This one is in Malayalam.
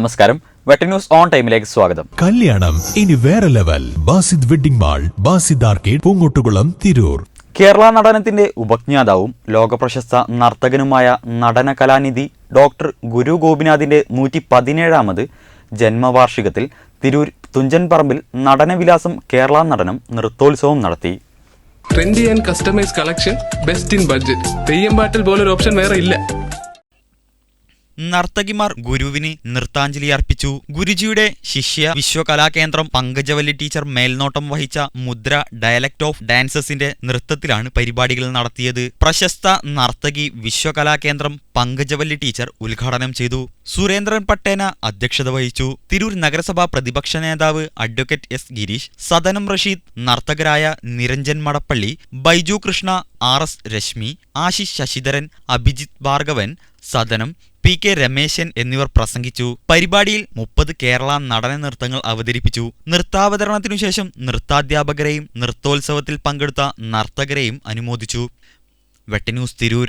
നമസ്കാരം. വെട്ടന്യൂസ് ഓൺ ടൈമിലേക്ക് സ്വാഗതം. കല്യാണം ഇനി വേറെ level. Basid wedding mall Basid arcade Poonkottukulam Tirur. Kerala നടനത്തിന്റെ ഉപജ്ഞാതാവും ലോകപ്രശസ്ത നർത്തകനുമായ നടന കലാനിധി ഡോക്ടർ ഗുരു ഗോപിനാഥിന്റെ നൂറ്റി പതിനേഴാമത് ജന്മവാർഷികത്തിൽ തിരൂർ തുഞ്ചൻപറമ്പിൽ നടനവിലാസം കേരള നടനം നൃത്തോത്സവം നടത്തി. Trendy and customise collection best in budget Theyyam പാട്ടിൽ പോലൊരു ഓപ്ഷൻ വേറെ ഇല്ല. നർത്തകിമാർ ഗുരുവിന് നൃത്താഞ്ജലി അർപ്പിച്ചു. ഗുരുജിയുടെ ശിഷ്യ വിശ്വകലാകേന്ദ്രം പങ്കജവല്ലി ടീച്ചർ മേൽനോട്ടം വഹിച്ച മുദ്ര ഡയലക്ട് ഓഫ് ഡാൻസസിന്റെ നൃത്തത്തിലാണ് പരിപാടികൾ നടത്തിയത്. പ്രശസ്ത നർത്തകി വിശ്വകലാകേന്ദ്രം പങ്കജവല്ലി ടീച്ചർ ഉദ്ഘാടനം ചെയ്തു. സുരേന്ദ്രൻ പട്ടേന അധ്യക്ഷത വഹിച്ചു. തിരൂർ നഗരസഭാ പ്രതിപക്ഷ നേതാവ് advocate S Girish Sadanam Rasheed നർത്തകരായ Niranjan Madappally Baiju Krishna R S Reshmi Ashish Sasidharan Abhijith Bhargavan Sadanam P K Rameshan എന്നിവർ പ്രസംഗിച്ചു. പരിപാടിയിൽ മുപ്പത് കേരള നടന നൃത്തങ്ങൾ അവതരിപ്പിച്ചു. നൃത്താവതരണത്തിനുശേഷം നൃത്താധ്യാപകരെയും നൃത്തോത്സവത്തിൽ പങ്കെടുത്ത നർത്തകരെയും അനുമോദിച്ചു. വെട്ടന്യൂസ് തിരൂർ